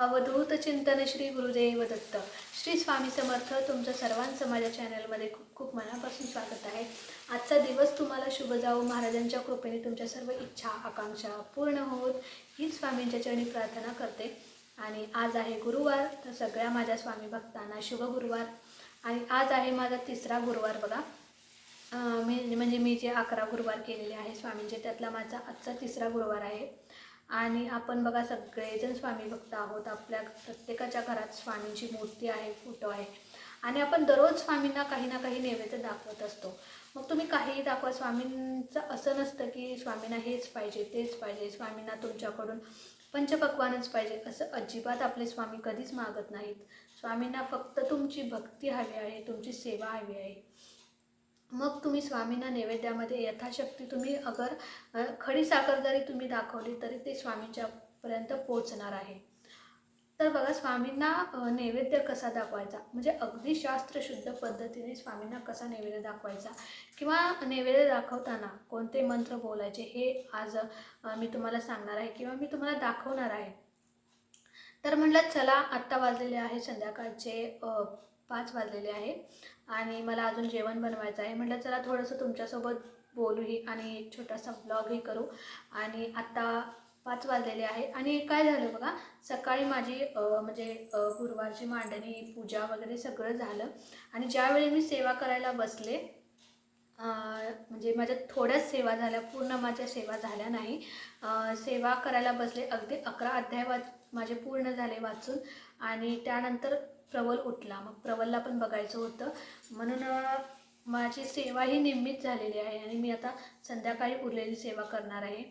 अवधूत चिंतन श्री गुरुदेव दत्त. श्री स्वामी समर्थ तुमचं सर्वांचं माझ्या चॅनलमध्ये खूप खूप मनापासून स्वागत आहे. आजचा दिवस तुम्हाला शुभ जाऊ महाराजांच्या कृपेने तुमच्या सर्व इच्छा आकांक्षा पूर्ण होत हीच स्वामींच्या चरणी प्रार्थना करते. आणि आज आहे गुरुवार तर सगळ्या माझ्या स्वामी भक्तांना शुभ गुरुवार. आणि आज आहे माझा तिसरा गुरुवार बघा. मी म्हणजे मी जे अकरा गुरुवार केलेले आहे स्वामींचे त्यातला माझा आजचा तिसरा गुरुवार आहे. आणि आपण बघा सगळेजण स्वामी भक्त आहोत. आपल्या प्रत्येकाच्या घरात स्वामींची मूर्ती आहे फोटो आहे. आणि आपण दररोज स्वामींना काही ना काही नैवेद्य दाखवत असतो. मग तुम्ही काहीही दाखवा. स्वामींचं असं नसतं की स्वामींना हेच पाहिजे तेच पाहिजे स्वामींना तुमच्याकडून पंचपक्वानच पाहिजे. असं अजिबात आपले स्वामी कधीच मागत नाहीत. स्वामींना फक्त तुमची भक्ती हवी आहे तुमची सेवा हवी आहे. मग तुम्ही स्वामींना नैवेद्यामध्ये यथाशक्ती तुम्ही अगर खडी साखर जरी तुम्ही दाखवली तरी ते स्वामींच्यापर्यंत पोचणार आहे. तर बघा स्वामींना नैवेद्य कसा दाखवायचा? म्हणजे अगदी शास्त्रशुद्ध पद्धतीने स्वामींना कसा नैवेद्य दाखवायचा? किंवा नैवेद्य दाखवताना कोणते मंत्र बोलायचे हे आज मी तुम्हाला सांगणार आहे किंवा मी तुम्हाला दाखवणार आहे. तर म्हटलं चला आत्ता वाजलेले आहे संध्याकाळचे पाच वाजलेले आहे. आणि मला अजून जेवण बनवायचं आहे. म्हटलं चला थोडंसं तुमच्यासोबत बोलूही आणि एक छोटासा ब्लॉगही करू. आणि आत्ता पाच वाजलेले आहे. आणि काय झालं बघा सकाळी माझी म्हणजे गुरुवारची मांडणी पूजा वगैरे सगळं झालं. आणि ज्यावेळी मी सेवा करायला बसले म्हणजे माझ्या थोड्याच सेवा झाल्या पूर्ण माझ्या सेवा झाल्या नाही. सेवा करायला बसले अगदी अकरा अध्याय वाच माझे पूर्ण झाले वाचून. आणि त्यानंतर प्रवल उठला. मग प्रवलला पण बघायचं होतं. म्हणून माझी सेवा ही निम्मीच झालेली आहे आणि मी आता संध्याकाळी उरलेली सेवा करणार आहे.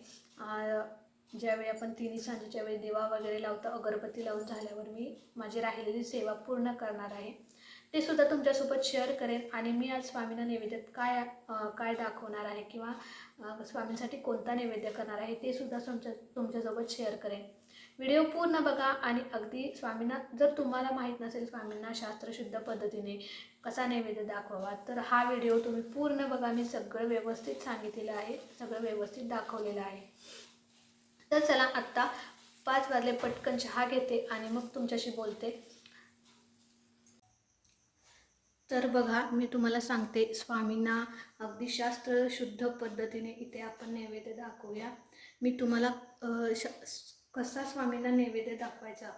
ज्यावेळी आपण तिन्ही सांजेच्या वेळी दिवा वगैरे लावतो अगरबत्ती लावून झाल्यावर मी माझी राहिलेली सेवा पूर्ण करणार आहे. ते सुद्धा तुमच्यासोबत शेअर करेन आणि मी आज स्वामींना नैवेद्यात काय काय दाखवणार आहे किंवा स्वामींसाठी कोणता नैवेद्य करणार आहे ते सुद्धा तुमच्या तुमच्यासोबत शेअर करेन. व्हिडिओ पूर्ण बघा आणि अगदी स्वामींना जर तुम्हाला माहीत नसेल स्वामींना शास्त्रशुद्ध पद्धतीने कसा नैवेद्य दाखवावा तर हा व्हिडिओ तुम्ही पूर्ण बघा. मी सगळं व्यवस्थित सांगितलेलं आहे सगळं व्यवस्थित दाखवलेलं आहे. तर चला आत्ता पाच वाजले पटकन चहा घेते आणि मग तुमच्याशी बोलते. तर बघा मी तुम्हाला सांगते स्वामींना अगदी शास्त्रशुद्ध पद्धतीने इथे आपण नैवेद्य दाखवूया. मी तुम्हाला श कसा स्वामींना नैवेद्य दाखवायचा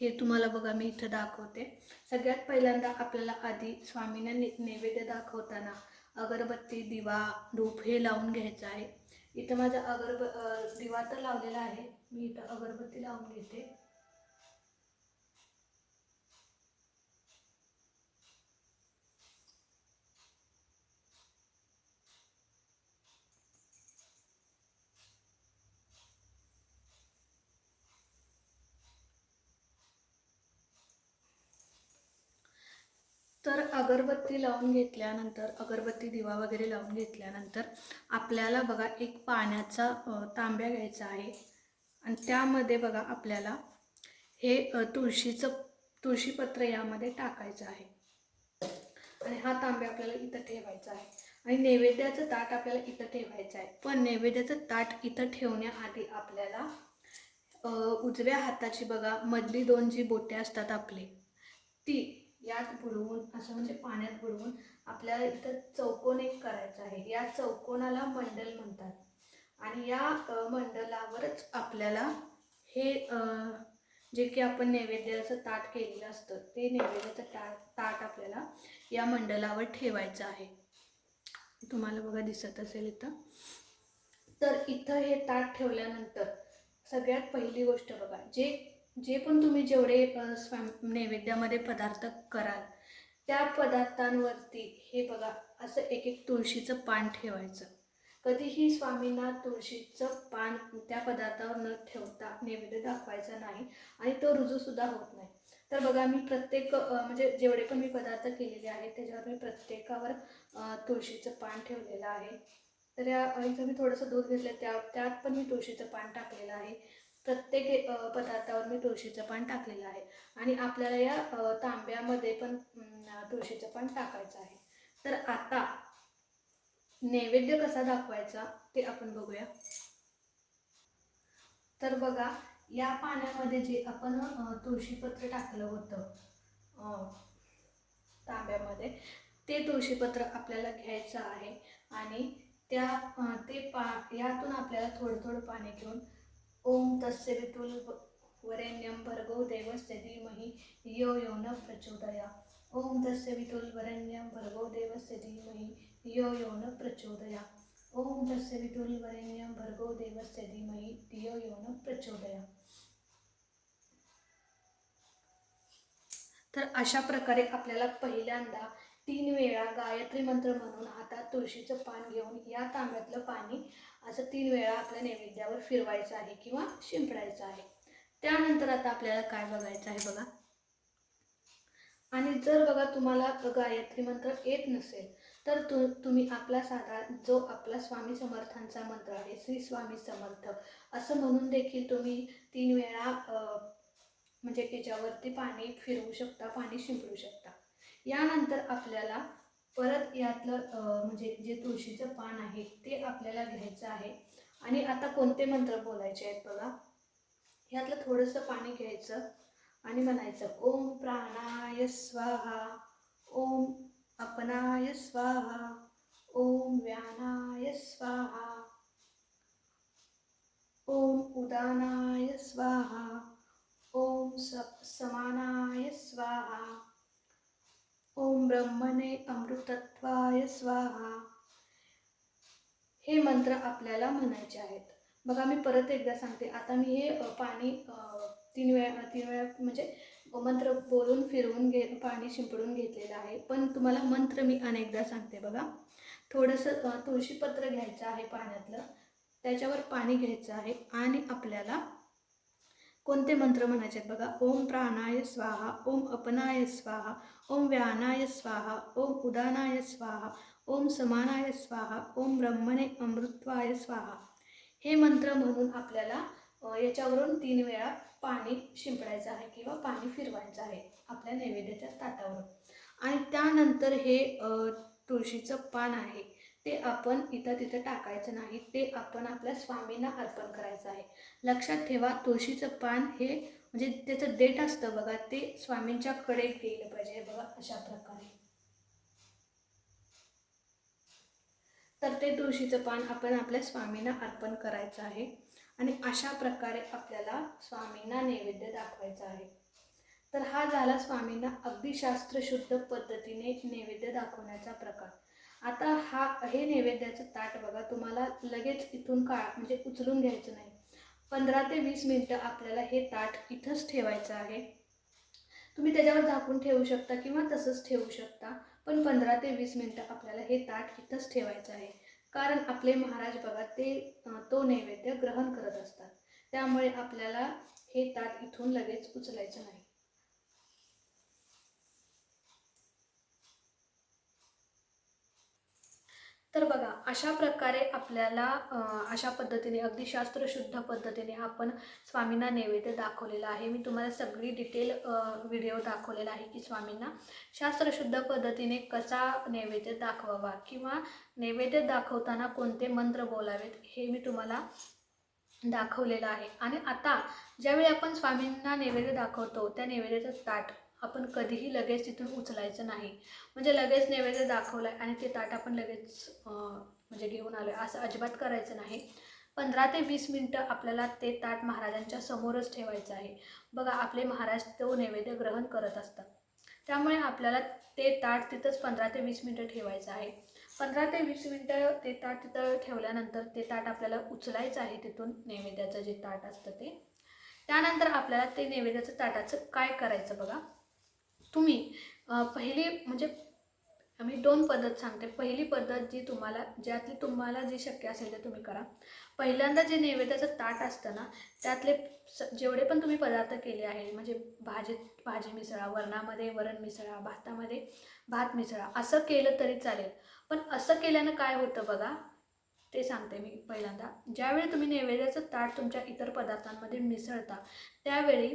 हे तुम्हाला बघा मी इथं दाखवते. सगळ्यात पहिल्यांदा आपल्याला आधी स्वामींना ने नैवेद्य दाखवताना अगरबत्ती दिवा धूप हे लावून घ्यायचं आहे. इथं माझा अगरब दिवा तर लावलेला आहे. मी इथं अगरबत्ती लावून घेते. तर अगरबत्ती लावून घेतल्यानंतर अगरबत्ती दिवा वगैरे लावून घेतल्यानंतर आपल्याला बघा एक पाण्याचा तांब्या घ्यायचा आहे. आणि त्यामध्ये बघा आपल्याला हे तुळशीचं तुळशीपत्र यामध्ये टाकायचं आहे. आणि हा तांब्या आपल्याला इथं ठेवायचा आहे. आणि नैवेद्याचं ताट आपल्याला इथं ठेवायचं आहे. पण नैवेद्याचं ताट इथं ठेवण्याआधी आपल्याला उजव्या हाताची बघा मधली दोन जी बोटे असतात आपली ती यात बुडवून असं म्हणजे पाण्यात बुडवून आपल्याला इथं चौकोन एक करायचा आहे. या चौकोनाला मंडल म्हणतात. आणि या मंडलावरच आपल्याला हे जे की आपण नैवेद्याचं ताट केलेलं असतं ते नैवेद्याचं ताट ताट आपल्याला या मंडलावर ठेवायचं आहे. तुम्हाला बघा दिसत असेल इथं. तर इथं हे ताट ठेवल्यानंतर सगळ्यात पहिली गोष्ट बघा जे जे पण तुम्ही जेवढे स्वयं स्वाम नैवेद्यामध्ये पदार्थ कराल त्या पदार्थांवरती हे बघा असं एक एक तुळशीचं पान ठेवायचं. कधीही स्वामींना तुळशीचं पान त्या पदार्थावर न ठेवता नैवेद्य दाखवायचा नाही आणि तो रुजूसुद्धा होत नाही. तर बघा मी प्रत्येक म्हणजे जेवढे पण मी पदार्थ केलेले आहेत त्याच्यावर मी प्रत्येकावर तुळशीचं पान ठेवलेलं आहे. तर या इथं मी थोडंसं दूध घेतलं त्या त्यात पण मी तुळशीचं पान टाकलेलं आहे. प्रत्येक पदार्थावर मी तुळशीचं पान टाकलेलं आहे. आणि आपल्याला या तांब्यामध्ये पण तुळशीचं पान टाकायचं आहे. तर आता नैवेद्य कसा दाखवायचा ते आपण बघूया. तर बघा या पाण्यामध्ये जे आपण तुळशीपत्र टाकलं होतं तांब्यामध्ये ते तुळशीपत्र आपल्याला घ्यायचं आहे. आणि त्या ते पा यातून आपल्याला थोडं थोडं पाणी घेऊन ओम तस्य वरेण्यं वरेण्यम भर्गो देवस्य धीमहि यो यो न प्रचोदया। ओम तस्य वरेण्यं वरेण्यम भर्गो देवस्य धीमहि यो यो न प्रचोदया। ओम तस्य वरेण्यं वरेण्यम भर्गो देवस्य धीमहि धियो यो न प्रचोदया। तर अशा प्रकारे आपल्याला पहिल्यांदा तीन वेळा गायत्री मंत्र म्हणून हातात तुळशीचं पान घेऊन या तांब्यातलं पाणी असं तीन वेळा आपल्या नैवेद्यावर फिरवायचं आहे किंवा शिंपडायचं आहे. त्यानंतर आता आपल्याला काय बघायचं आहे बघा. आणि जर बघा तुम्हाला गायत्री मंत्र येत नसेल तर तु तुम्ही आपला साधा जो आपला स्वामी समर्थांचा मंत्र आहे श्री स्वामी समर्थ असं म्हणून देखील तुम्ही तीन वेळा म्हणजे त्याच्यावरती पाणी फिरवू शकता पाणी शिंपडू शकता. यानंतर आपल्याला परत यातलं म्हणजे जे तुळशीचं पान आहे ते आपल्याला घ्यायचं आहे. आणि आता कोणते मंत्र बोलायचे आहेत बघा? यातलं थोडंसं पाणी घ्यायचं आणि म्हणायचं ओम प्राणाय स्वाहा ओम अपनाय स्वाहा ओम व्यानाय स्वाहा ओम उदानाय स्वाहा ओम स समानाय स्वाहा. ओम ब्रह्मणे अमृतत्वाय स्वाहा. हे मंत्र आपल्याला म्हणायचे आहेत. बघा मी परत एकदा सांगते. आता मी हे पाणी तीन वेळा तीन वेळा म्हणजे मंत्र बोलून फिरवून घे पाणी शिंपडून घेतलेलं आहे. पण तुम्हाला मंत्र मी अनेकदा सांगते बघा. थोडंसं तुळशीपत्र घ्यायचं आहे पाण्यातलं. त्याच्यावर पाणी घ्यायचं आहे आणि आपल्याला कोणते मंत्र म्हणायचे आहेत बघा? ओम प्राणाय स्वाहा ओम अपनाय स्वाहा ओम व्यानाय स्वाहा ओम उदानाय स्वाहा ओम समानाय स्वाहा ओम ब्रह्मणे अमृत्वाय स्वाहा. हे मंत्र म्हणून आपल्याला याच्यावरून तीन वेळा पाणी शिंपडायचं आहे किंवा पाणी फिरवायचं आहे आपल्या नैवेद्याच्या ताटावर आणि त्यानंतर हे तुळशीचं पान आहे ते आपण इथं तिथं टाकायचं नाही ते आपण आपल्या स्वामींना अर्पण करायचं आहे. लक्षात ठेवा तुळशीचं पान हे म्हणजे त्याचं डेट असतं बघा ते स्वामींच्याकडे गेलं पाहिजे बघा अशा प्रकारे. तर ते तुळशीचं पान आपण आपल्या स्वामींना अर्पण करायचं आहे आणि अशा प्रकारे आपल्याला स्वामींना नैवेद्य दाखवायचा आहे. तर हा झाला स्वामींना अगदी शास्त्रशुद्ध पद्धतीने नैवेद्य दाखवण्याचा प्रकार. आता हा हे नैवेद्याचं ताट बघा तुम्हाला लगेच इथून काळ म्हणजे उचलून घ्यायचं नाही. पंधरा ते वीस मिनटं आपल्याला हे ताट इथंच ठेवायचं आहे. तुम्ही त्याच्यावर झाकून ठेवू शकता किंवा तसंच ठेवू शकता पण पंधरा ते वीस मिनटं आपल्याला हे ताट इथंच ठेवायचं आहे. कारण आपले महाराज बघा ते तो नैवेद्य ग्रहण करत असतात. त्यामुळे आपल्याला हे ताट इथून लगेच उचलायचं नाही. तर बघा अशा प्रकारे आपल्याला अशा पद्धतीने अगदी शास्त्रशुद्ध पद्धतीने आपण स्वामींना नैवेद्य दाखवलेला आहे. मी तुम्हाला सगळी डिटेल व्हिडिओ दाखवलेला आहे की स्वामींना शास्त्रशुद्ध पद्धतीने कसा नैवेद्य दाखवावा किंवा नैवेद्य दाखवताना कोणते मंत्र बोलावेत हे मी तुम्हाला दाखवलेलं आहे. आणि आता ज्यावेळी आपण स्वामींना नैवेद्य दाखवतो त्या नैवेद्याचं ताट आपण कधीही लगेच तिथून उचलायचं नाही. म्हणजे लगेच नैवेद्य दाखवलं आणि ते ताट आपण लगेच म्हणजे घेऊन आलो असं अजिबात करायचं नाही. पंधरा ते वीस मिनटं आपल्याला ते ताट महाराजांच्या समोरच ठेवायचं आहे. बघा आपले महाराज तो नैवेद्य ग्रहण करत असतात. त्यामुळे आपल्याला ते ताट तिथंच पंधरा ते वीस मिनटं ठेवायचं आहे. पंधरा ते वीस मिनटं ते ताट तिथं ठेवल्यानंतर ते ताट आपल्याला उचलायचं आहे तिथून नैवेद्याचं जे ताट असतं ते. त्यानंतर आपल्याला ते नैवेद्याचं ताटाचं काय करायचं बघा. तुम्ही पहिली म्हणजे मी दोन पद्धत सांगते. पहिली पद्धत जी तुम्हाला ज्यातली तुम्हाला जी शक्य असेल ते तुम्ही करा. पहिल्यांदा जे नैवेद्याचं ताट असतं ना त्यातले स जेवढे पण तुम्ही पदार्थ केले आहे म्हणजे भाजी भाजी मिसळा वरणामध्ये वरण मिसळा भातामध्ये भात मिसळा असं केलं तरी चालेल. पण असं केल्यानं काय होतं बघा ते सांगते मी पहिल्यांदा. ज्यावेळी तुम्ही नैवेद्याचं ताट तुमच्या इतर पदार्थांमध्ये मिसळता त्यावेळी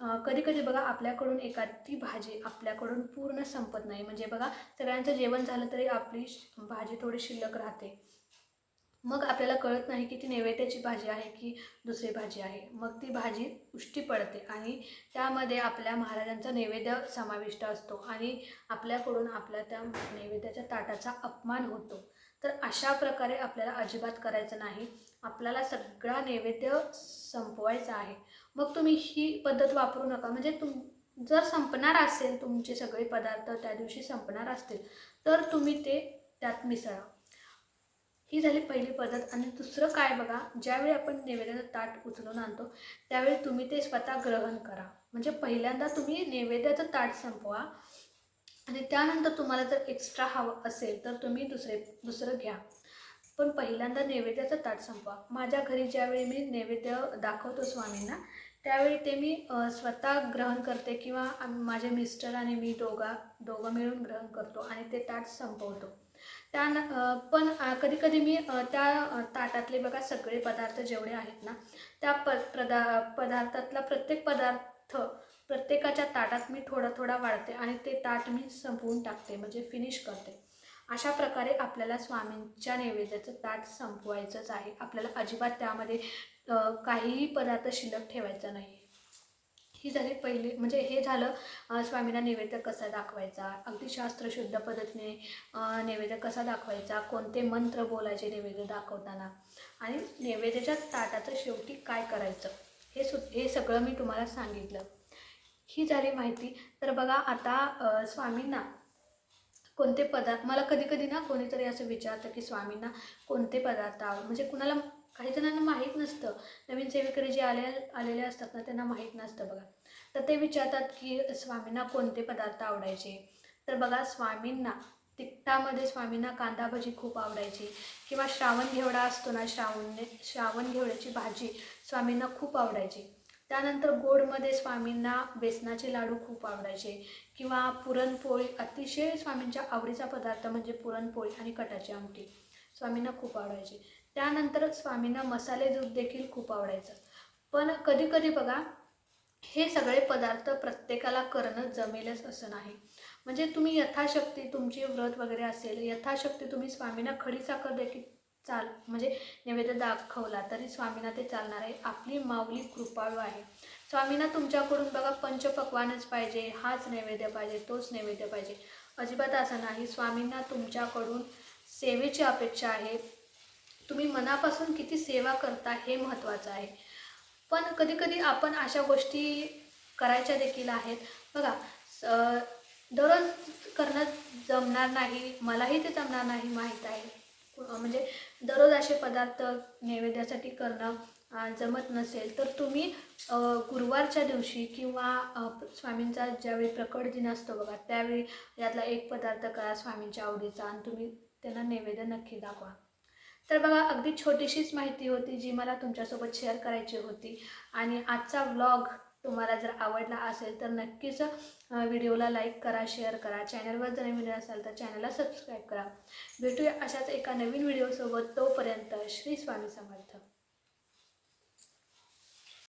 कधी कधी बघा आपल्याकडून एखादी भाजी आपल्याकडून पूर्ण संपत नाही. म्हणजे बघा सगळ्यांचं जेवण झालं तरी आपली भाजी थोडी शिल्लक राहते. मग आपल्याला कळत नाही की ती नैवेद्याची भाजी आहे की दुसरी भाजी आहे. मग ती भाजी उष्टी पडते आणि त्यामध्ये आपल्या महाराजांचा नैवेद्य समाविष्ट असतो आणि आपल्याकडून आपल्या त्या नैवेद्याच्या ताटाचा अपमान होतो. तर अशा प्रकारे आपल्याला अजिबात करायचं नाही. आपल्याला सगळा नैवेद्य संपवायचा आहे. मग तुम्ही ही पद्धत वापरू नका. म्हणजे तुम जर संपणार असेल तुमचे सगळे पदार्थ त्या दिवशी संपणार असतील तर तुम्ही ते त्यात मिसळा. ही झाली पहिली पद्धत. आणि दुसरं काय बघा ज्यावेळी आपण नैवेद्याचं ताट उचलून आणतो त्यावेळी तुम्ही ते स्वतः ग्रहण करा. म्हणजे पहिल्यांदा तुम्ही नैवेद्याचं ताट संपवा. आणि त्यानंतर तुम्हाला जर एक्स्ट्रा हवं असेल तर तुम्ही दुसरे दुसरं घ्या. पण पहिल्यांदा नैवेद्याचं ताट संपवा. माझ्या घरी ज्यावेळी मी नैवेद्य दाखवतो स्वामींना त्यावेळी ते मी स्वतः ग्रहण करते किंवा माझे मिस्टर आणि मी दोघा दोघं मिळून ग्रहण करतो आणि ते ताट संपवतो. त्या पण कधी कधी मी त्या ताटातले बघा सगळे पदार्थ जेवढे आहेत ना त्या प प्रदा पदार्थातला प्रत्येक पदार्थ प्रत्येकाच्या ताटात मी थोडा थोडा वाढते आणि ते ताट मी संपवून टाकते म्हणजे फिनिश करते. अशा प्रकारे आपल्याला स्वामींच्या नैवेद्याचं ताट संपवायचंच आहे. आपल्याला अजिबात त्यामध्ये काहीही पदार्थ शिल्लक ठेवायचा नाही. ही झाली पहिली म्हणजे हे झालं स्वामींना नैवेद्य कसा दाखवायचा? अगदी शास्त्रशुद्ध पद्धतीने नैवेद्य कसा दाखवायचा? कोणते मंत्र बोलायचे नैवेद्य दाखवताना? आणि नैवेद्याच्या ताटाचं शेवटी काय करायचं? हे सु हे सगळं मी तुम्हाला सांगितलं. ही झाली माहिती. तर बघा आता स्वामींना कोणते पदार्थ मला कधी कधी ना कोणीतरी असं विचारतं की स्वामींना कोणते पदार्थ आव म्हणजे कुणाला काही जणांना माहीत नसतं. नवीन सेवेकरी जे आले आलेले असतात ना त्यांना माहीत नसतं बघा. तर ते विचारतात की स्वामींना कोणते पदार्थ आवडायचे? तर बघा स्वामींना तिखटामध्ये स्वामींना कांदा भजी खूप आवडायची. किंवा श्रावण घेवडा असतो ना श्रावण श्रावण घेवड्याची भाजी स्वामींना खूप आवडायची. त्यानंतर गोडमध्ये स्वामींना बेसनाचे लाडू खूप आवडायचे. किंवा पुरणपोळी अतिशय स्वामींच्या आवडीचा पदार्थ म्हणजे पुरणपोळी आणि कटाची आमटी स्वामींना खूप आवडायची. त्यानंतर स्वामींना मसाले दूध देखील खूप आवडायचं. पण कधी कधी बघा हे सगळे पदार्थ प्रत्येकाला करणं जमेलच असं नाही. म्हणजे तुम्ही यथाशक्ती तुमची व्रत वगैरे असेल यथाशक्ती तुम्ही स्वामींना खडी साखर देखील चाल म्हणजे नैवेद्य दाखवला तरी स्वामींना ते चालणार आहे. आपली माऊली कृपाळू आहे. स्वामींना तुमच्याकडून बघा पंचपक्वानच पाहिजे. हाच नैवेद्य पाहिजे तोच नैवेद्य पाहिजे. अजिबात असं नाही. स्वामींना तुमच्याकडून सेवेची अपेक्षा आहे. तुम्ही मनापासून किती सेवा करता हे महत्त्वाचं आहे. पण कधीकधी आपण अशा गोष्टी करायच्या देखील आहेत. बघा स- दररोज करणं जमणार नाही. मलाही ते जमणार नाही माहीत आहे. म्हणजे दररोज असे पदार्थ नैवेद्यासाठी करणं जमत नसेल तर तुम्ही गुरुवारच्या दिवशी किंवा स्वामींचा ज्यावेळी प्रकट दिन असतो बघा त्यावेळी यातला एक पदार्थ करा स्वामींच्या आवडीचा आणि तुम्ही त्यांना नैवेद्य नक्की दाखवा. तर बघा अगदी छोटीशीच माहिती होती जी मला तुमच्यासोबत शेअर करायची होती. आणि आजचा व्लॉग तुम्हाला जर आवडला असेल तर नक्कीच व्हिडिओला लाईक करा शेअर करा. चॅनलवर जर नवीन असाल तर चॅनलला सबस्क्राईब करा. भेटूया अशाच एका नवीन व्हिडिओसोबत तोपर्यंत श्री स्वामी समर्थ.